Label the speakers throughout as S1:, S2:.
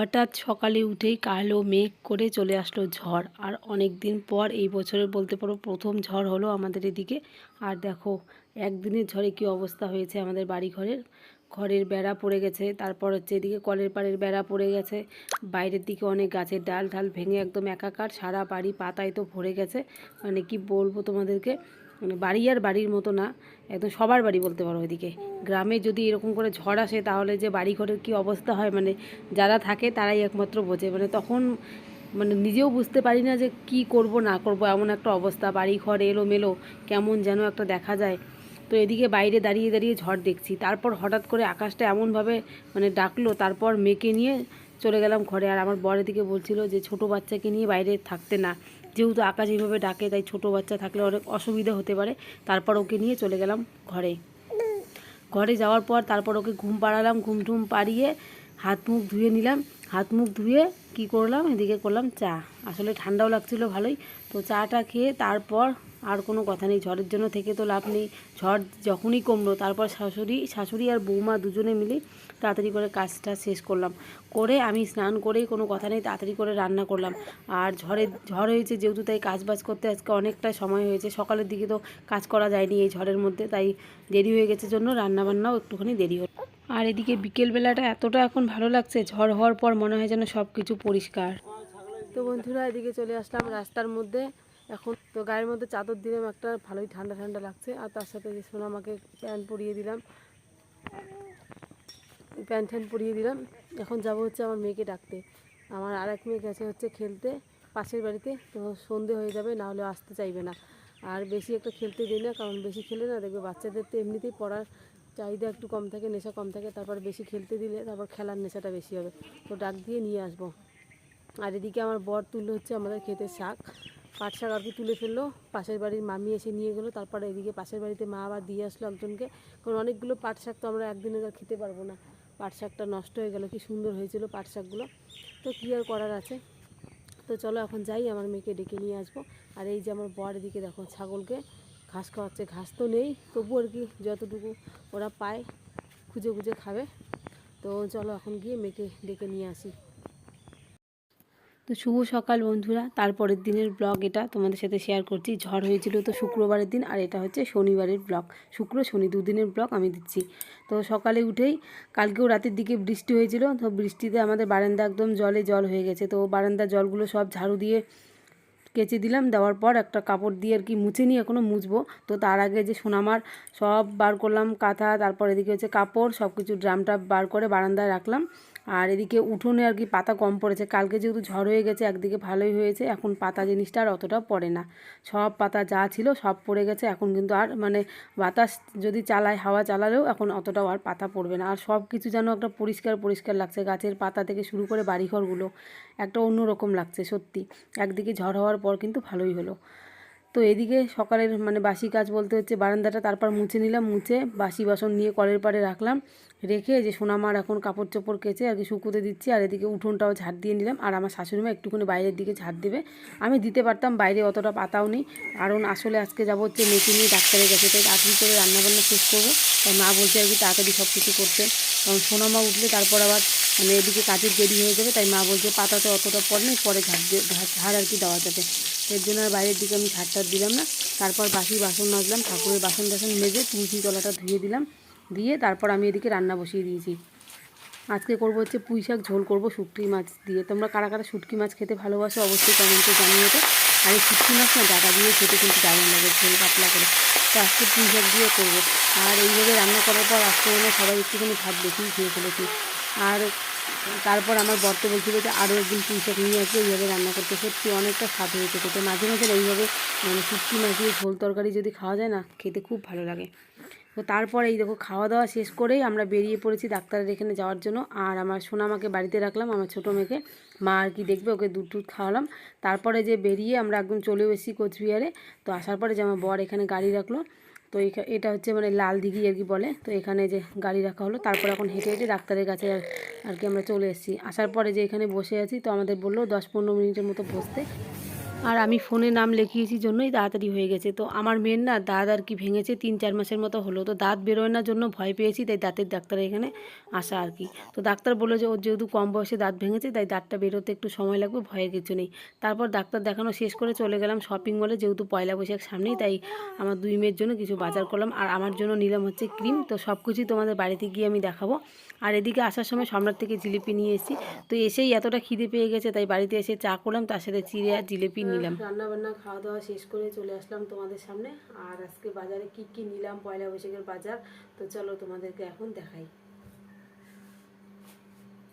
S1: হঠাৎ সকালে উঠেই কালো মেঘ করে চলে আসলো ঝড়। আর অনেক দিন পর এই বছরের বলতে পারো প্রথম ঝড় হলো আমাদের এদিকে। আর দেখো, একদিনের ঝড়ে কি অবস্থা হয়েছে আমাদের বাড়ি ঘরের ঘরের বেড়া পড়ে গেছে, তারপর হচ্ছে এদিকে কলের পাড়ের বেড়া পড়ে গেছে। বাইরের দিকে অনেক গাছের ডাল ঢাল ভেঙে একদম একাকার, সারা বাড়ি পাতায় তো ভরে গেছে। মানে কি বলব তোমাদেরকে? মানে বাড়ি আর বাড়ির মতো না, একদম সবার বাড়ি বলতে পারো ওইদিকে। গ্রামে যদি এরকম করে ঝড় আসে তাহলে যে বাড়ি ঘরের কী অবস্থা হয় মানে যারা থাকে তারাই একমাত্র বোঝে। মানে তখন মানে নিজেও বুঝতে পারি না যে কি করব, না করব, এমন একটা অবস্থা। বাড়ি ঘর এলোমেলো, কেমন যেন একটা দেখা যায়। তো এদিকে বাইরে দাঁড়িয়ে দাঁড়িয়ে ঝড় দেখছি। তারপর হঠাৎ করে আকাশটা এমনভাবে মানে ডাকলো, তারপর মেয়েকে নিয়ে চলে গেলাম ঘরে। আর আমার বরের দিকে বলছিল যে, ছোট বাচ্চাকে নিয়ে বাইরে থাকতে না। যেহেতু আকাশ এইভাবে ডাকে, তাই ছোট বাচ্চা থাকলে অনেক অসুবিধা হতে পারে। তারপর ওকে নিয়ে চলে গেলাম ঘরে। ঘরে যাওয়ার পর তারপর ওকে ঘুম পাড়ালাম, ঘুম টুম পাড়িয়ে হাত মুখ ধুয়ে নিলাম। হাত মুখ ধুয়ে কি করলাম? এদিকে করলাম চা। আসলে ঠান্ডাও লাগছিল ভালোই। তো চাটা খেয়ে তারপর আর কোনো কথা নেই। ঝড়ের জন্য থেকে তো লাভ নেই। ঝড় যখনই কমলো, তারপর শাশুড়ি শাশুড়ি আর বৌমা দুজনে মিলে তাড়াতাড়ি করে কাজটা শেষ করলাম। করে আমি স্নান করেই কোনো কথা নেই, তাড়াতাড়ি করে রান্না করলাম। আর ঝড়ে, ঝড় হয়েছে যেহেতু তাই কাজ বাজ করতে আজকে অনেকটা সময় হয়েছে। সকালের দিকে তো কাজ করা যায়নি এই ঝড়ের মধ্যে, তাই দেরি হয়ে গেছে জন্য রান্না বান্নাও একটুখানি দেরি হলো আর এদিকে বিকেলবেলাটা এতটা এখন ভালো লাগছে, ঝড় হওয়ার পর মনে হয় যেন সব কিছু পরিষ্কার। তো বন্ধুরা, এদিকে চলে আসলাম রাস্তার মধ্যে। এখন তো গায়ের মধ্যে চাদর দিলাম, একটা ভালোই ঠান্ডা ঠান্ডা লাগছে। আর তার সাথে সোনা আমাকে প্যান্ট পরিয়ে দিলাম। প্যান্ট ট্যান্ট পরিয়ে দিলাম। এখন যাব হচ্ছে আমার মেয়েকে ডাকতে। আমার আর এক মেয়ে গেছে হচ্ছে খেলতে, পাশের বাড়িতে। তো সন্ধে হয়ে যাবে, না হলে আসতে চাইবে না। আর বেশি একটা খেলতে দিই না, কারণ বেশি খেলে না দেখবে বাচ্চাদের তো এমনিতেই পড়ার চাহিদা একটু কম থাকে, নেশা কম থাকে। তারপর বেশি খেলতে দিলে তারপর খেলার নেশাটা বেশি হবে। তো ডাক দিয়ে নিয়ে আসব। আর এদিকে আমার বর তুললো হচ্ছে আমাদের খেতে শাক। পাট শাক আর কি তুলে ফেলল। পাশের বাড়ির মামি এসে নিয়ে গেলো। তারপরে এদিকে পাশের বাড়িতে মা আবার দিয়ে আসলো একজনকে। কারণ অনেকগুলো পাট শাক তো আমরা একদিনে আর খেতে পারব না। পাট শাকটা নষ্ট হয়ে গেল, কি সুন্দর হয়েছিল পাট শাকগুলো। তো কী আর করার আছে? তো চলো এখন যাই, আমার মেয়েকে ডেকে নিয়ে আসব। আর এই যে আমার বর এদিকে দেখো ছাগলকে ঘাস খাওয়াচ্ছে। ঘাস তো নেই তবু আর কি যতটুকু ওরা পায়, খুঁজে খুঁজে খাবে। তো চলো এখন গিয়ে মেয়েকে ডেকে নিয়ে আসি। তো শুভ সকাল বন্ধুরা। তারপরের দিনের ব্লগ এটা তোমাদের সাথে শেয়ার করছি। ঝড় হয়েছিল তো শুক্রবারের দিন আর এটা হচ্ছে শনিবারের ব্লগ শুক্র, শনি দুদিনের ব্লগ আমি দিচ্ছি। তো সকালে উঠেই কালকেও রাতের দিকে বৃষ্টি হয়েছিল। তো বৃষ্টিতে আমাদের বারান্দা একদম জলে জল হয়ে গেছে। তো বারান্দার জলগুলো সব ঝাড়ু দিয়ে কেচে দিলাম। দেওয়ার পর একটা কাপড় দিয়ে আর কি মুছে নিয়ে এখনও মুছবো। তো তার আগে যে সোনামার সব বার করলাম, কাঁথা, তারপর এদিকে হচ্ছে কাপড় সব কিছু ড্রামটা বার করে বারান্দায় রাখলাম। আর এদিকে উঠোনে আর কি পাতা কম পড়েছে। কালকে যেহেতু ঝড় হয়ে গেছে, একদিকে ভালোই হয়েছে। এখন পাতা জিনিসটা আর অতটা পড়ে না। সব পাতা যা ছিল সব পড়ে গেছে। এখন কিন্তু আর মানে বাতাস যদি চালায়, হাওয়া চালালেও এখন অতটাও আর পাতা পড়বে না। আর সব কিছু যেন একটা পরিষ্কার পরিষ্কার লাগছে। গাছের পাতা থেকে শুরু করে বাড়িঘরগুলো একটা অন্যরকম লাগছে সত্যি। একদিকে ঝড় হওয়ার পর কিন্তু ভালোই হলো। তো এদিকে সকালের মানে বাসি কাজ বলতে হচ্ছে বারান্দাটা তারপর মুছে নিলাম, মুছে বাসি বাসন নিয়ে কলের পাড়ে রাখলাম, রেখে যে সোনামার এখন কাপড় চোপড় কেচে আর কি শুকোতে দিচ্ছি আর এদিকে উঠোনটাও ঝাড় দিয়ে নিলাম আর আমার শাশুড়িমা একটুখানি বাইরের দিকে ঝাড় দেবে। আমি দিতে পারতাম, বাইরে অতটা পাতাও নেই, কারণ আসলে আজকে যাব হচ্ছে মেশিন নিয়ে ডাক্তারের কাছে, তাই তাড়াতাড়ি করে রান্নাবান্না শেষ করব। তাই মা বলছে আর কি তাড়াতাড়ি সব কিছু করতে। কারণ সোনামা উঠলে তারপর আবার মানে এদিকে কাজের দেরি হয়ে যাবে, তাই মা বলছে পাতাতে অতটা পর নেই, পরে দিয়ে ঝাড় আর কি দেওয়া যাবে। এর জন্য আর বাইরের দিকে আমি ঝাড় টাড় দিলাম না। তারপর বাসি বাসন মাজলাম, ঠাকুরের বাসন টাসন মেজে তুলসী তলাটা ধুয়ে দিলাম, দিয়ে তারপর আমি এদিকে রান্না বসিয়ে দিয়েছি। আজকে করব হচ্ছে পুঁই শাক ঝোল করব শুটকি মাছ দিয়ে। তোমরা কারা কারা শুটকি মাছ খেতে ভালোবাসো অবশ্যই কমেন্টে জানিয়ে তো আর এই শুটকি মাছ না ডাটা দিয়ে খেতে কিন্তু দারুণ লাগে, ঝোল পাতলা করে। তো আজকে পুঁই শাক দিয়ে করব। আর এইভাবে রান্না করার পর আজকে মনে সবাই একটুখানি ভাত বেশিই খেয়ে ফেলেছি। আর তারপর আমার বর্তে বলছিল যে আরও একদিন পুঁই নিয়ে আসবে, এইভাবে রান্না করতে। সত্যি অনেকটা স্বাদ হয়েছে খেতে। মাঝে মাঝে এইভাবে মানে শুটকি মাছ দিয়ে ঝোল তরকারি যদি খাওয়া যায় না, খেতে খুব ভালো লাগে। তো তারপর এই দেখো খাওয়া দাওয়া শেষ করেই আমরা বেরিয়ে পড়েছি ডাক্তারের এখানে যাওয়ার জন্য। আর আমার সোনামাকে বাড়িতে রাখলাম, আমার ছোটো মেয়েকে। মা আর কি দেখবে, ওকে দুধ টুধ খাওয়ালাম। তারপরে যে বেরিয়ে আমরা একদম চলেও এসেছি কোচবিহারে। তো আসার পরে যে আমার বর এখানে গাড়ি রাখল তো এটা হচ্ছে মানে লাল দিঘি আর কি বলে। তো এখানে যে গাড়ি রাখা হলো, তারপর এখন হেঁটে হেঁটে ডাক্তারের কাছে আর কি আমরা চলে এসেছি। আসার পরে যে এখানে বসে আছি, তো আমাদের বলল দশ পনেরো মিনিটের মতো বসতে। আর আমি ফোনে নাম লিখিয়েছি জন্যই তাড়াতাড়ি হয়ে গেছে। তো আমার মেয়ের না দাঁত আর কি ভেঙেছে, তিন চার মাসের মতো হলো। তো দাঁত বেরোয় জন্য ভয় পেয়েছি, তাই দাঁতের ডাক্তারের এখানে আসা আর কি। তো ডাক্তার বলল যে, ওর যেহেতু কম বয়সে দাঁত ভেঙেছে, তাই দাঁতটা বেরোতে একটু সময় লাগবে, ভয়ের কিছু নেই। তারপর ডাক্তার দেখানো শেষ করে চলে গেলাম শপিং মলে যেহেতু পয়লা বৈশাখ সামনেই, তাই আমার দুই মেয়ের জন্য কিছু বাজার করলাম। আর আমার জন্য নিলাম হচ্ছে ক্রিম। তো সব কিছুই তোমাদের বাড়িতে গিয়ে আমি দেখাবো। আর এদিকে আসার সময় সম্রাট থেকে জিলিপি নিয়ে এসেছি। তো এসেই এতটা খিদে পেয়ে গেছে, তাই বাড়িতে এসে চা করলাম। তার সাথে চিড়ে আর জিলিপি নিলাম। রান্না বান্না খাওয়া দাওয়া শেষ করে চলে আসলাম তোমাদের সামনে। আর আজকে বাজারে কি কি নিলাম? পয়লা বৈশাখের বাজার। তো চলো তোমাদেরকে এখন দেখাই।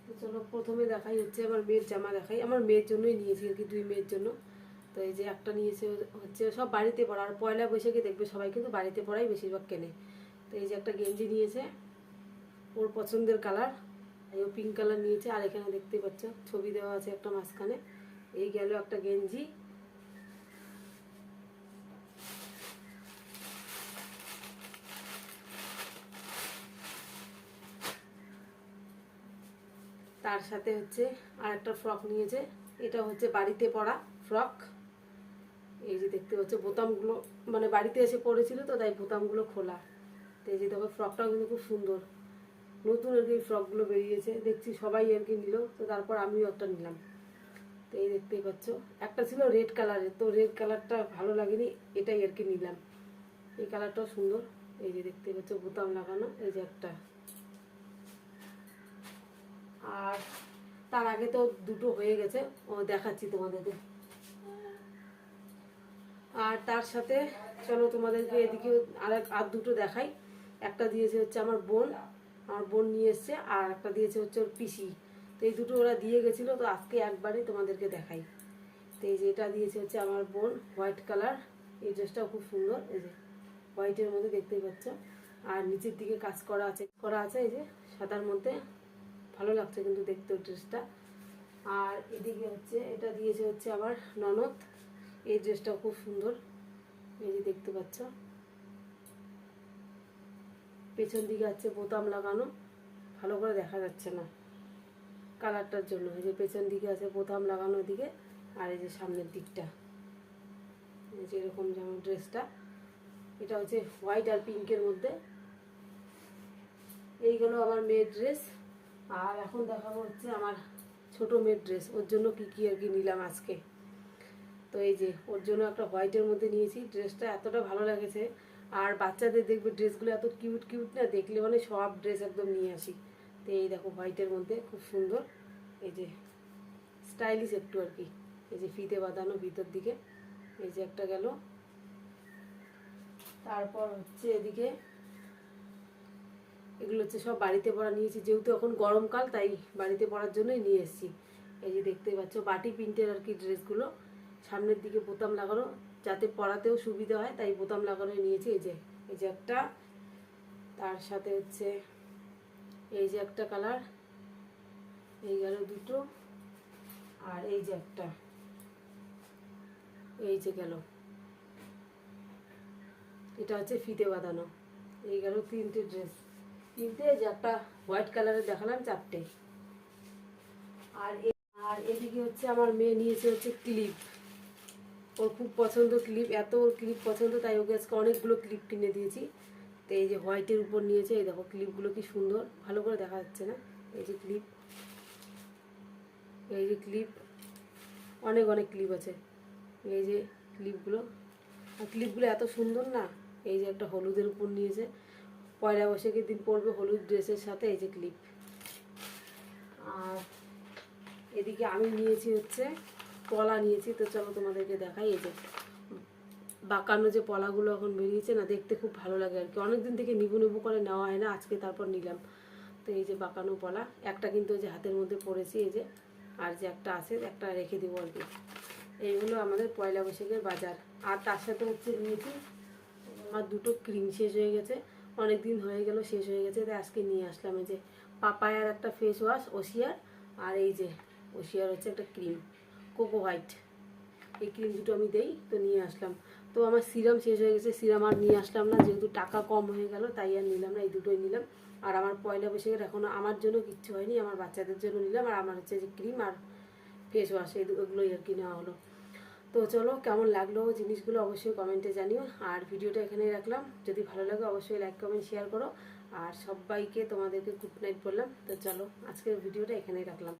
S1: তো চলো প্রথমে দেখাই হচ্ছে আমার মেয়ের জামা দেখাই। আমার মেয়ের জন্যই নিয়েছি আর কি, দুই মেয়ের জন্য। তো এই যে একটা নিয়েছে হচ্ছে সব বাড়িতে পড়া। আর পয়লা বৈশাখে দেখবে সবাই কিন্তু বাড়িতে পড়াই বেশিরভাগ কেনে। তো এই যে একটা গেঞ্জি নিয়েছে, ওর পছন্দের কালার। এই ও পিঙ্ক কালার নিয়েছে। আর এখানে দেখতে পাচ্ছ, ছবি দেওয়া আছে একটা মাঝখানে। এই গেল একটা গেঞ্জি। তার সাথে হচ্ছে আর একটা ফ্রক নিয়েছে। এটা হচ্ছে বাড়িতে পরা ফ্রক এই যে দেখতে পাচ্ছ, বোতামগুলো মানে বাড়িতে এসে পড়েছিল তো, তাই বোতামগুলো খোলা। তো এই যে দেখো ফ্রকটাও কিন্তু খুব সুন্দর। নতুন আর কি ফ্রকগুলো বেরিয়েছে। দেখছি সবাই আর কি নিল, তো তারপর আমিও একটা নিলাম। তো এই দেখতেই পাচ্ছ, একটা ছিল রেড কালারের তো রেড কালারটা ভালো লাগেনি, এটাই আর কি নিলাম। এই কালারটাও সুন্দর। এই যে দেখতে পাচ্ছ, বোতাম লাগানো, এই যে একটা। আর তার আগে তো দুটো হয়ে গেছে, ও দেখাচ্ছি তোমাদেরকে। আর তার সাথে, চলো তোমাদেরকে এদিকে আর আর দুটো দেখাই। একটা দিয়েছে হচ্ছে আমার বোন আমার বোন নিয়ে এসছে, আর একটা দিয়েছে হচ্ছে ওর পিসি। তো এই দুটো ওরা দিয়ে গেছিল, তো আজকে একবারই তোমাদেরকে দেখাই। তো এই যে এটা দিয়েছে হচ্ছে আমার বোন, হোয়াইট কালার। এই ড্রেসটাও খুব সুন্দর, এই যে হোয়াইটের মধ্যে দেখতেই পাচ্ছ। আর নিচের দিকে কাজ করা আছে করা আছে এই যে সাদার মধ্যে। ভালো লাগছে কিন্তু দেখতে ড্রেসটা আর এদিকে হচ্ছে, এটা দিয়েছে হচ্ছে আমার ননদ। এই ড্রেসটাও খুব সুন্দর। এই যে দেখতে পাচ্ছ। পেছন দিকে আছে বোতাম লাগানো। ভালো করে দেখা যাচ্ছে না কালারটার জন্য। এই যে পেছন দিকে আছে বোতাম লাগানো দিকে আর এই যে সামনের দিকটা। এই যে এরকম যেমন ড্রেসটা এটা হচ্ছে হোয়াইট আর পিঙ্কের মধ্যে। এইগুলো আমার মেয়ের ড্রেস আর এখন দেখাবো হচ্ছে আমার ছোট মেয়ের ড্রেস ওর জন্য কি কি আর কি নিলাম আজকে। তো এই যে, ওর জন্য একটা হোয়াইটের মধ্যে নিয়েছি ড্রেসটা এতটা ভালো লেগেছে। আর বাচ্চাদের দেখবে ড্রেসগুলো এত কিউট কিউট না, দেখলে মানে সব ড্রেস একদম নিয়ে আসি। তো এই দেখো হোয়াইটের মধ্যে, খুব সুন্দর। এই যে স্টাইলিশ একটু আর কি। এই যে ফিতে বাঁধানো ভিতর দিকে, এই যে একটা গেল। তারপর হচ্ছে এদিকে এগুলো হচ্ছে সব বাড়িতে পড়া নিয়েছি। যেহেতু এখন গরমকাল, তাই বাড়িতে পড়ার জন্যই নিয়ে এসেছি। এই যে দেখতে পাচ্ছ, বাটি প্রিন্টের আর কি ড্রেসগুলো। সামনের দিকে বোতাম লাগানো, যাতে পরাতেও সুবিধা হয়, তাই বোতাম লাগানো নিয়েছি। এই যে এই যে একটা। তার সাথে হচ্ছে, এই যে একটা কালার, এই গেল দুটো, আর এই যে একটা। এই যে গেল। এটা হচ্ছে ফিতে বাঁধানো। এই গেল তিনটে ড্রেস। তিনটে যে একটা হোয়াইট কালারের দেখালাম চারটে। আর আর এদিকে হচ্ছে আমার মেয়ে নিয়েছে হচ্ছে ক্লিপ। ওর খুব পছন্দ ক্লিপ, এত ওর ক্লিপ পছন্দ, তাই ওকে আজকে অনেকগুলো ক্লিপ কিনে দিয়েছি। তো এই যে হোয়াইটের উপর নিয়েছে, এই দেখো ক্লিপগুলো কি সুন্দর, ভালো করে দেখা যাচ্ছে না? এই যে ক্লিপ। এই যে ক্লিপ, অনেক অনেক ক্লিপ আছে। এই যে ক্লিপগুলো। আর ক্লিপগুলো এত সুন্দর না? এই যে একটা হলুদের উপর নিয়েছে। পয়লা বৈশাখের দিন পরবে হলুদ ড্রেসের সাথে, এই যে ক্লিপ আর এদিকে আমি নিয়েছি হচ্ছে পলা নিয়েছি, তো চলো তোমাদেরকে দেখাই এই যে। বাঁকানো যে পলাগুলো এখন বেরিয়েছে না, দেখতে খুব ভালো লাগে আর কি। অনেকদিন থেকে নিবু নিবু করে নেওয়া হয় না, আজকে তারপর নিলাম। তো এই যে বাঁকানো পলা, একটা কিন্তু যে হাতের মধ্যে পড়েছি এই যে, আর যে একটা আছে, একটা রেখে দেবো আর কি। এইগুলো আমাদের পয়লা বৈশাখের বাজার। আর তার সাথে হচ্ছে নিয়েছি, আমার দুটো ক্রিম শেষ হয়ে গেছে। অনেক দিন হয়ে গেল, শেষ হয়ে গেছে। তাই আজকে নিয়ে আসলাম এই যে পাপায়ার একটা ফেস ওয়াশ ওশিয়ার আর এই যে ওশিয়ার হচ্ছে একটা ক্রিম কোকো হোয়াইট এই ক্রিম দুটো আমি দেই, তো নিয়ে আসলাম। তো আমার সিরাম শেষ হয়ে গেছে সিরাম আর নিয়ে আসলাম না, যেহেতু টাকা কম হয়ে গেল, তাই আর নিলাম না, এই দুটোই নিলাম। আর আমার পয়লা বৈশাখের এখনও আমার জন্য কিচ্ছু হয়নি, আমার বাচ্চাদের জন্য নিলাম, আর আমার হচ্ছে যে ক্রিম আর ফেস ওয়াশ এই ওগুলোই আর কি নেওয়া হলো। তো চলো, কেমন লাগল জিনিসগুলো অবশ্যই কমেন্টে জানিও। আর ভিডিওটা এখানে রাখলাম। যদি ভালো লাগে অবশ্যই লাইক কমেন্ট শেয়ার করো। আর সবাইকে তোমাদেরকে গুড নাইট বললাম। তো চলো, আজকের ভিডিওটা এখানেই রাখলাম।